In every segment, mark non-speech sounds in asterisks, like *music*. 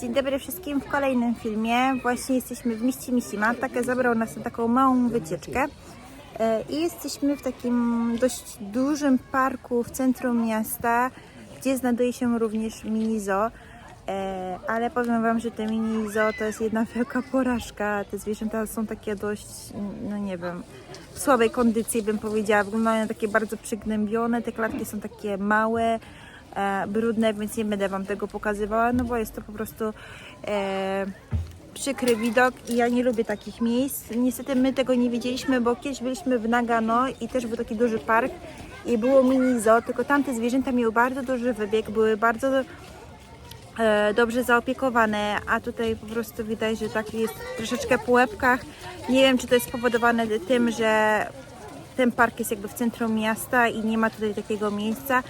Dzień dobry wszystkim w kolejnym filmie. Właśnie jesteśmy w mieście Mishima. Takie zabrał nas na taką małą wycieczkę. E, I jesteśmy w takim dość dużym parku w centrum miasta, gdzie znajduje się również mini. E, Ale powiem Wam, że te mini to jest jedna wielka porażka. Te zwierzęta są takie dość, no nie wiem, w słabej kondycji bym powiedziała. Wyglądają takie bardzo przygnębione. Te klatki są takie małe brudne, więc nie będę Wam tego pokazywała, no bo jest to po prostu e, przykry widok i ja nie lubię takich miejsc. Niestety my tego nie widzieliśmy, bo kiedyś byliśmy w Nagano i też był taki duży park i było mini zoo, tylko tamte zwierzęta miały bardzo duży wybieg, były bardzo e, dobrze zaopiekowane, a tutaj po prostu widać, że tak jest troszeczkę po łebkach. Nie wiem, czy to jest spowodowane tym, że ten park jest jakby w centrum miasta i nie ma tutaj takiego miejsca.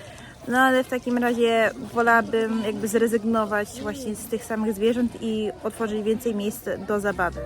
No ale w takim razie wolałabym jakby zrezygnować właśnie z tych samych zwierząt i otworzyć więcej miejsc do zabawy.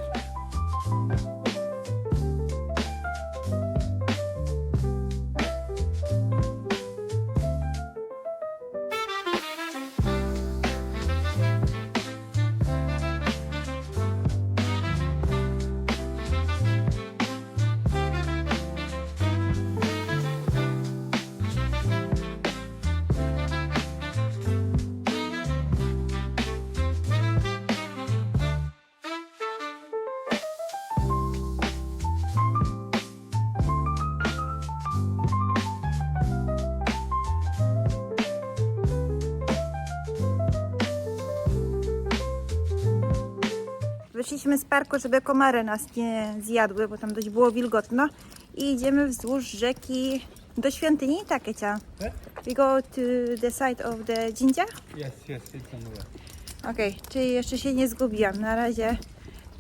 Wyszliśmy z parku, żeby komary nas nie zjadły, bo tam dość było wilgotno. I idziemy wzdłuż rzeki do świątyni, tak, Ecia? Eh? We go to the side of the Jinja? Yes, yes, it's on the way. Okej, czyli jeszcze się nie zgubiłam. Na razie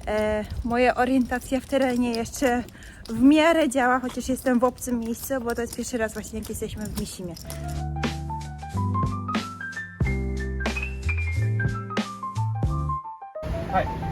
e, moja orientacja w terenie jeszcze w miarę działa, chociaż jestem w obcym miejscu, bo to jest pierwszy raz właśnie jak jesteśmy w Mishimie. Hi.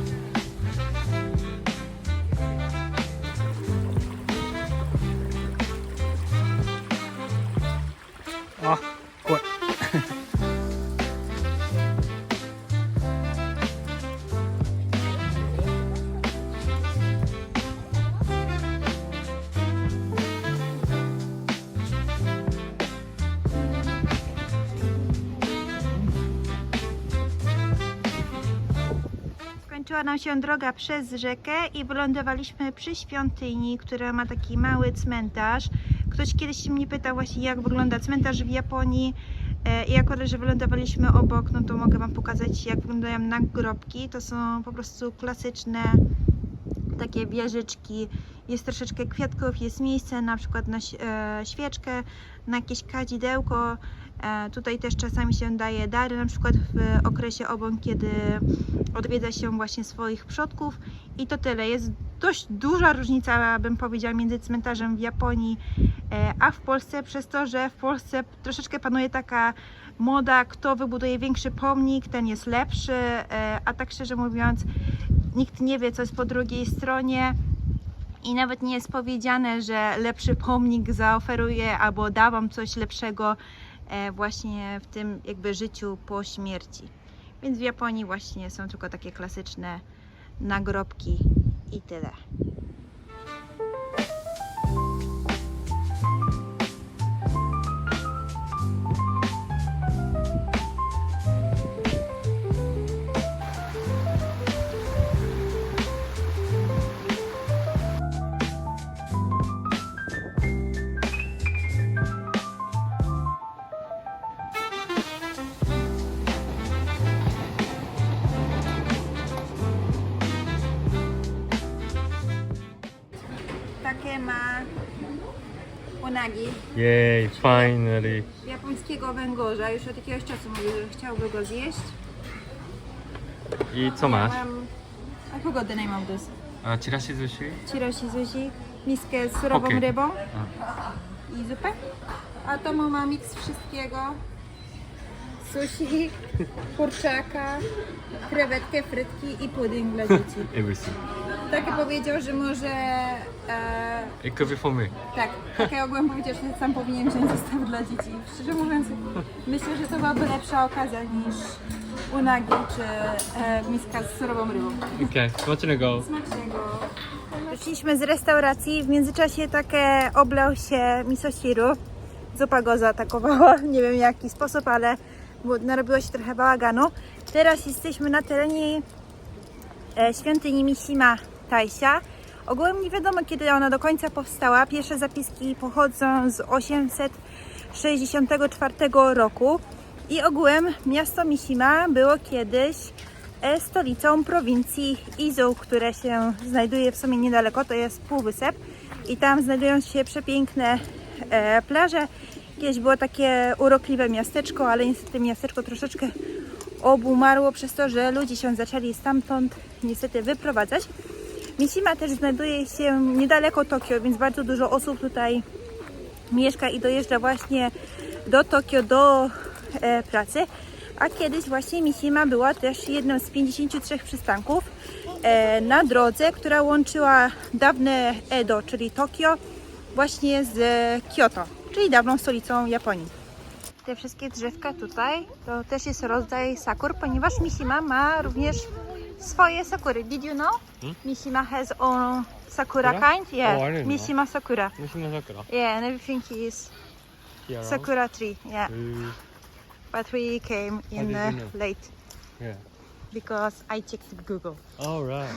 Skończyła nam się droga przez rzekę i wylądowaliśmy przy świątyni, która ma taki mały cmentarz. Ktoś kiedyś mnie pytał właśnie jak wygląda cmentarz w Japonii e, i jako że wylądowaliśmy obok, no to mogę Wam pokazać jak wyglądają nagrobki. To są po prostu klasyczne takie wieżyczki. Jest troszeczkę kwiatków, jest miejsce na przykład na e, świeczkę, na jakieś kadzidełko. E, tutaj też czasami się daje dary, na przykład w okresie obon, kiedy odwiedza się właśnie swoich przodków. I to tyle. Jest dość duża różnica, bym powiedziała, między cmentarzem w Japonii e, a w Polsce, przez to, że w Polsce troszeczkę panuje taka moda, kto wybuduje większy pomnik, ten jest lepszy, a tak szczerze mówiąc, nikt nie wie, co jest po drugiej stronie. I nawet nie jest powiedziane, że lepszy pomnik zaoferuje albo da wam coś lepszego e, właśnie w tym jakby życiu po śmierci. Więc w Japonii właśnie są tylko takie klasyczne nagrobki i tyle. Ma unagi Yay, finally. japońskiego węgorza. Już od jakiegoś czasu mówił, że chciałby go zjeść. I co masz? Mam... This. A chirashi sushi? Chiroshi sushi, miskę z surową Okej. rybą i zupę. A Tomo ma miks wszystkiego. Sushi, kurczaka, krewetkę, frytki i pudding dla dzieci. *laughs* Everything. Takie powiedział, że może... E, It could be for me. tak, takie ogółem powiedział, że sam powinien wziąć zestaw dla dzieci. Szczerze mówiąc, myślę, że to byłaby lepsza okazja niż unagi czy e, miska z surową rybą. Okay, smacznego. Smacznego. Wyszliśmy z restauracji, w międzyczasie takie oblał się misosiru. Zupa go zaatakowała, *laughs* nie wiem w jaki sposób, ale było- narobiło się trochę bałaganu. Teraz jesteśmy na terenie e, świątyni Mishima Taisha. Ogółem nie wiadomo kiedy ona do końca powstała. Pierwsze zapiski pochodzą z 864 roku. I ogółem miasto Mishima było kiedyś e, stolicą prowincji Izu, które się znajduje w sumie niedaleko, to jest półwysep. I tam znajdują się przepiękne e, plaże. Kiedyś było takie urokliwe miasteczko, ale niestety miasteczko troszeczkę obumarło przez to, że ludzie się zaczęli stamtąd niestety wyprowadzać. Mishima też znajduje się niedaleko Tokio, więc bardzo dużo osób tutaj mieszka i dojeżdża właśnie do Tokio do e, pracy. A kiedyś właśnie Mishima była też jedną z 53 przystanków e, na drodze, która łączyła dawne Edo, czyli Tokio, właśnie z Kyoto, czyli dawną stolicą Japonii. Te wszystkie drzewka tutaj to też jest rodzaj sakur, ponieważ Mishima ma również swoje sakury. Did you know? Mishima has own sakura Sakura? kind? Yeah, Oh, I didn't know. Mishima sakura. Mishima Sakura. Yeah, and everything is Here. sakura tree. Yeah, Uh, but we came in uh, know? late yeah. because I checked Google. All right.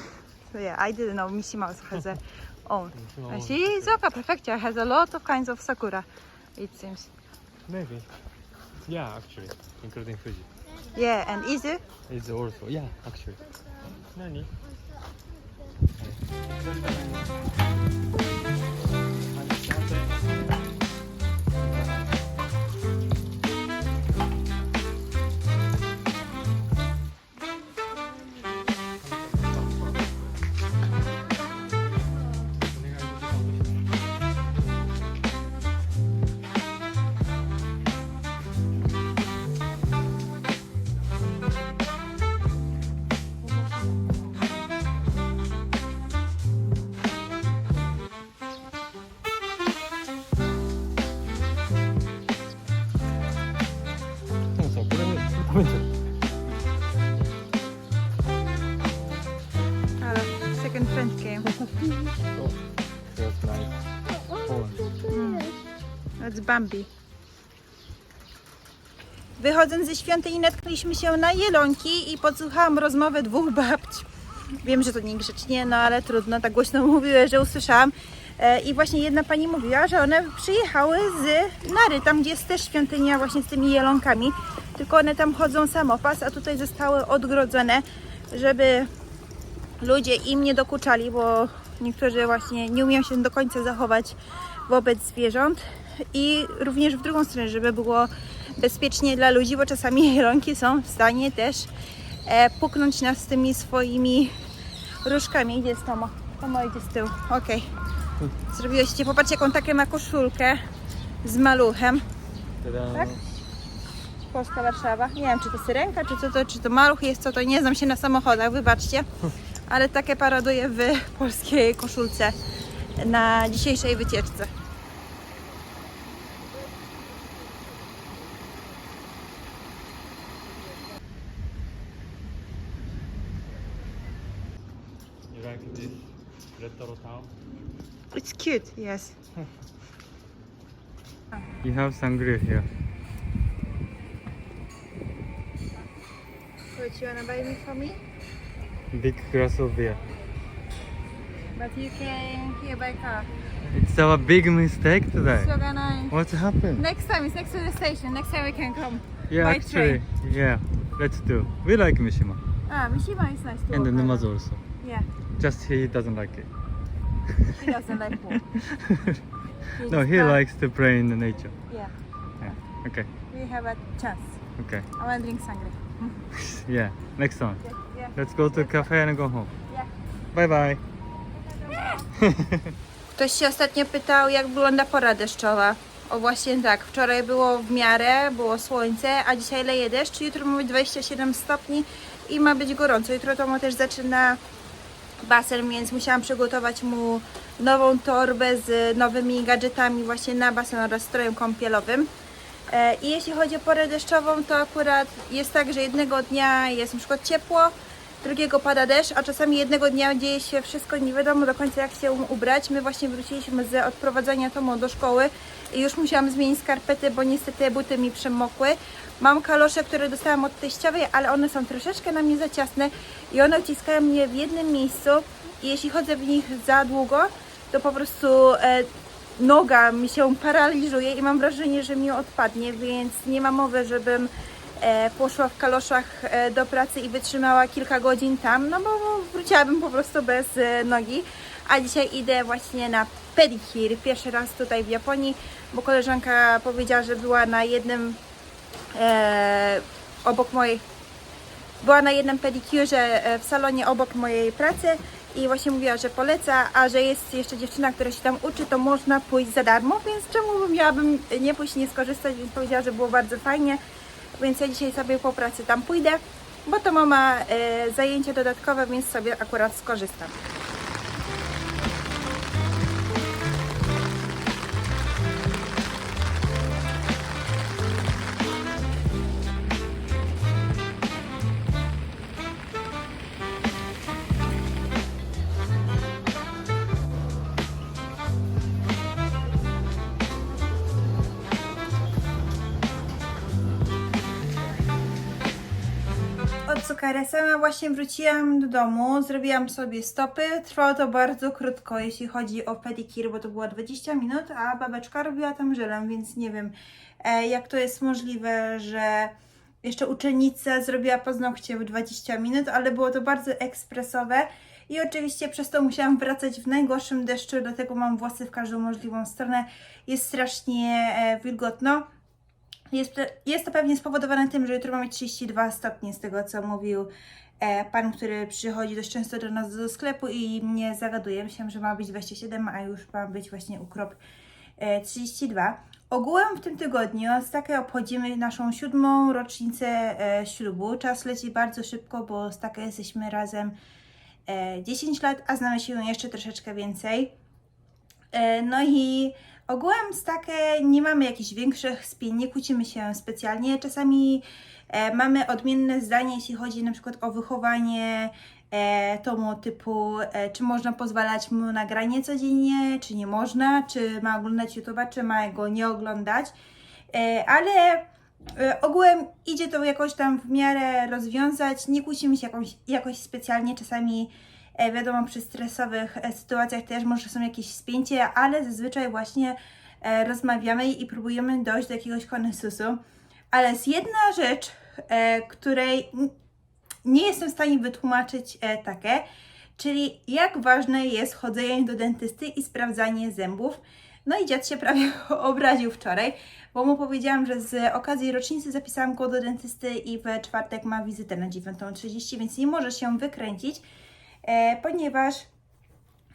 So yeah, I didn't know Mishima also has a *laughs* own. And. Shizuoka Prefecture has a lot of kinds of sakura, it seems. Maybe. Yeah, actually, including Fuji. Yeah, and Izu. It's also yeah, actually. Nani? That's Bambi. Wychodząc ze świątyni natknęliśmy się na jelonki i podsłuchałam rozmowę dwóch babci. Wiem, że to niegrzecznie, no ale trudno, tak głośno mówiły, że usłyszałam. E, I właśnie jedna pani mówiła, że one przyjechały z Nary, tam gdzie jest też świątynia właśnie z tymi jelonkami. Tylko one tam chodzą samopas, a tutaj zostały odgrodzone, żeby ludzie im nie dokuczali, bo niektórzy właśnie nie umieją się do końca zachować wobec zwierząt i również w drugą stronę, żeby było bezpiecznie dla ludzi, bo czasami *laughs* jelonki są w stanie też e, puknąć nas z tymi swoimi różkami. Gdzie jest Tomo? Tomo idzie z tyłu. Okej. Zrobiłyście, popatrzcie jaką taką ma koszulkę z maluchem. Tak? Polska Warszawa. Nie wiem, czy to syrenka, czy co to, czy to maluch jest, co to. Nie znam się na samochodach, wybaczcie. *laughs* Ale takie paraduje w polskiej koszulce na dzisiejszej wycieczce. Cute, yes. You have sangria here. What you wanna buy me for me? Big glass of beer. But you came here by car. It's our big mistake today. So gonna... What happened? Next time, it's next to the station. Next time we can come. Yeah, by actually, train. yeah. Let's do. We like Mishima Ah, Mishima is nice too. and the Numazu also. Yeah. Just he doesn't like it. He doesn't like walk. no, he not- likes to play in the nature. Yeah, Yeah. Okay. we have a chance. Okay. I want to drink sangre. *laughs* Yeah. Next time. Yeah, yeah. Let's go to cafe and go home. Yeah. Bye bye. *laughs* Ktoś się ostatnio pytał, jak wygląda pora deszczowa. O właśnie tak, wczoraj było w miarę, było słońce, a dzisiaj leje deszcz. Jutro ma być 27 stopni i ma być gorąco. Jutro Tomo też zaczyna basen, więc musiałam przygotować mu nową torbę z nowymi gadżetami właśnie na basen oraz strojem kąpielowym. E, I jeśli chodzi o porę deszczową, to akurat jest tak, że jednego dnia jest przykład ciepło, drugiego pada deszcz, a czasami jednego dnia dzieje się wszystko, nie wiadomo do końca jak się ubrać. My właśnie wróciliśmy z odprowadzania Tomo do szkoły i już musiałam zmienić skarpety, bo niestety buty mi przemokły. Mam kalosze, które dostałam od teściowej, ale one są troszeczkę na mnie za ciasne i one uciskają mnie w jednym miejscu i jeśli chodzę w nich za długo, to po prostu e, noga mi się paraliżuje i mam wrażenie, że mi odpadnie, więc nie ma mowy, żebym poszła w kaloszach e, do pracy i wytrzymała kilka godzin tam, no bo wróciłabym po prostu bez e, nogi. A dzisiaj idę właśnie na pedicure, pierwszy raz tutaj w Japonii, bo koleżanka powiedziała, że była na jednym e, obok mojej była na jednym pedicurze e, w salonie obok mojej pracy i właśnie mówiła, że poleca, a że jest jeszcze dziewczyna, która się tam uczy, to można pójść za darmo, więc czemu miałabym nie pójść nie skorzystać, więc powiedziała, że było bardzo fajnie, więc ja dzisiaj sobie po pracy tam pójdę, bo to mama e, zajęcie dodatkowe, więc sobie akurat skorzystam. Sama właśnie wróciłam do domu, zrobiłam sobie stopy. Trwało to bardzo krótko, jeśli chodzi o pedicure, bo to było 20 minut, a babeczka robiła tam żelem, więc nie wiem, e, jak to jest możliwe, że jeszcze uczennica zrobiła paznokcie w 20 minut, ale było to bardzo ekspresowe. I oczywiście przez to musiałam wracać w najgorszym deszczu, dlatego mam włosy w każdą możliwą stronę. Jest strasznie e, wilgotno. Jest, jest to pewnie spowodowane tym, że jutro mamy 32 stopnie z tego, co mówił e, pan, który przychodzi dość często do nas do sklepu i mnie zagaduje. Myślałam, że ma być 27, a już ma być właśnie ukrop e, 32. Ogółem w tym tygodniu z takiej obchodzimy naszą siódmą rocznicę e, ślubu. Czas leci bardzo szybko, bo z takiej jesteśmy razem e, 10 lat, a znamy się jeszcze troszeczkę więcej. E, No i ogółem z takie nie mamy jakichś większych spin, nie kłócimy się specjalnie. Czasami e, mamy odmienne zdanie, jeśli chodzi na przykład o wychowanie e, tomu typu, e, czy można pozwalać mu na granie codziennie, czy nie można, czy ma oglądać YouTube'a, czy ma go nie oglądać. E, ale e, ogółem idzie to jakoś tam w miarę rozwiązać, nie kłócimy się jakąś, jakoś specjalnie, czasami wiadomo przy stresowych e, sytuacjach też może są jakieś spięcie, ale zazwyczaj właśnie e, rozmawiamy i próbujemy dojść do jakiegoś konsensusu. Ale jest jedna rzecz, e, której nie jestem w stanie wytłumaczyć e, takie, czyli jak ważne jest chodzenie do dentysty i sprawdzanie zębów. No i dziad się prawie *laughs* obraził wczoraj, bo mu powiedziałam, że z okazji rocznicy zapisałam go do dentysty i w czwartek ma wizytę na 9.30, więc nie może się wykręcić, e, ponieważ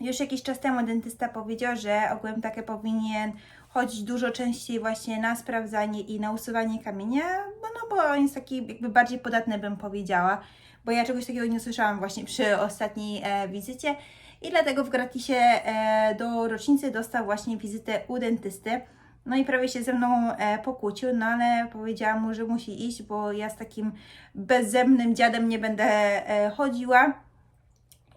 już jakiś czas temu dentysta powiedział, że ogółem takie powinien chodzić dużo częściej właśnie na sprawdzanie i na usuwanie kamienia, no, no bo on jest taki jakby bardziej podatny bym powiedziała, bo ja czegoś takiego nie słyszałam właśnie przy ostatniej e, wizycie i dlatego w gratisie e, do rocznicy dostał właśnie wizytę u dentysty. No i prawie się ze mną e, pokłócił, no ale powiedziałam mu, że musi iść, bo ja z takim bezzemnym dziadem nie będę e, chodziła.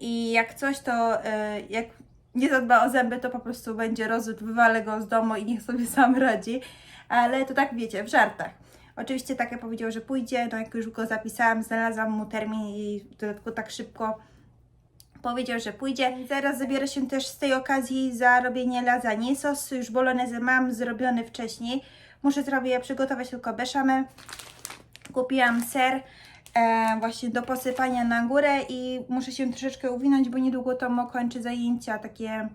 I jak coś, to e, jak nie zadba o zęby, to po prostu będzie rozwód, wywalę go z domu i niech sobie *laughs* sam radzi. Ale to tak wiecie, w żartach. Oczywiście takie powiedział, że pójdzie, no jak już go zapisałam, znalazłam mu termin i w dodatku tak szybko powiedział, że pójdzie. Zaraz zabiorę się też z tej okazji za robienie lasagne. Sos już bolognese mam zrobiony wcześniej. Muszę sobie przygotować tylko beszamel. Kupiłam ser e, właśnie do posypania na górę i muszę się troszeczkę uwinąć, bo niedługo Tomo kończy zajęcia takie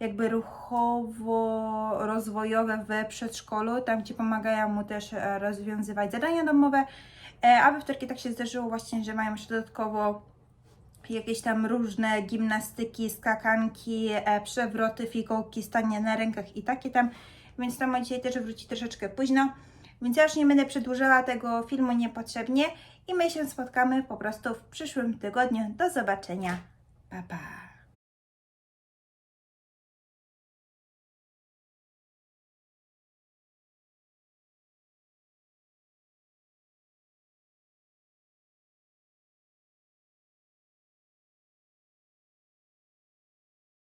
jakby ruchowo-rozwojowe w przedszkolu, tam gdzie pomagają mu też e, rozwiązywać zadania domowe, e, a we wtorki tak się zdarzyło właśnie, że mają jeszcze dodatkowo jakieś tam różne gimnastyki, skakanki, e, przewroty, fikołki, stanie na rękach i takie tam, więc Tomo dzisiaj też wróci troszeczkę późno, więc ja już nie będę przedłużała tego filmu niepotrzebnie i my się spotkamy po prostu w przyszłym tygodniu. Do zobaczenia. Pa, pa.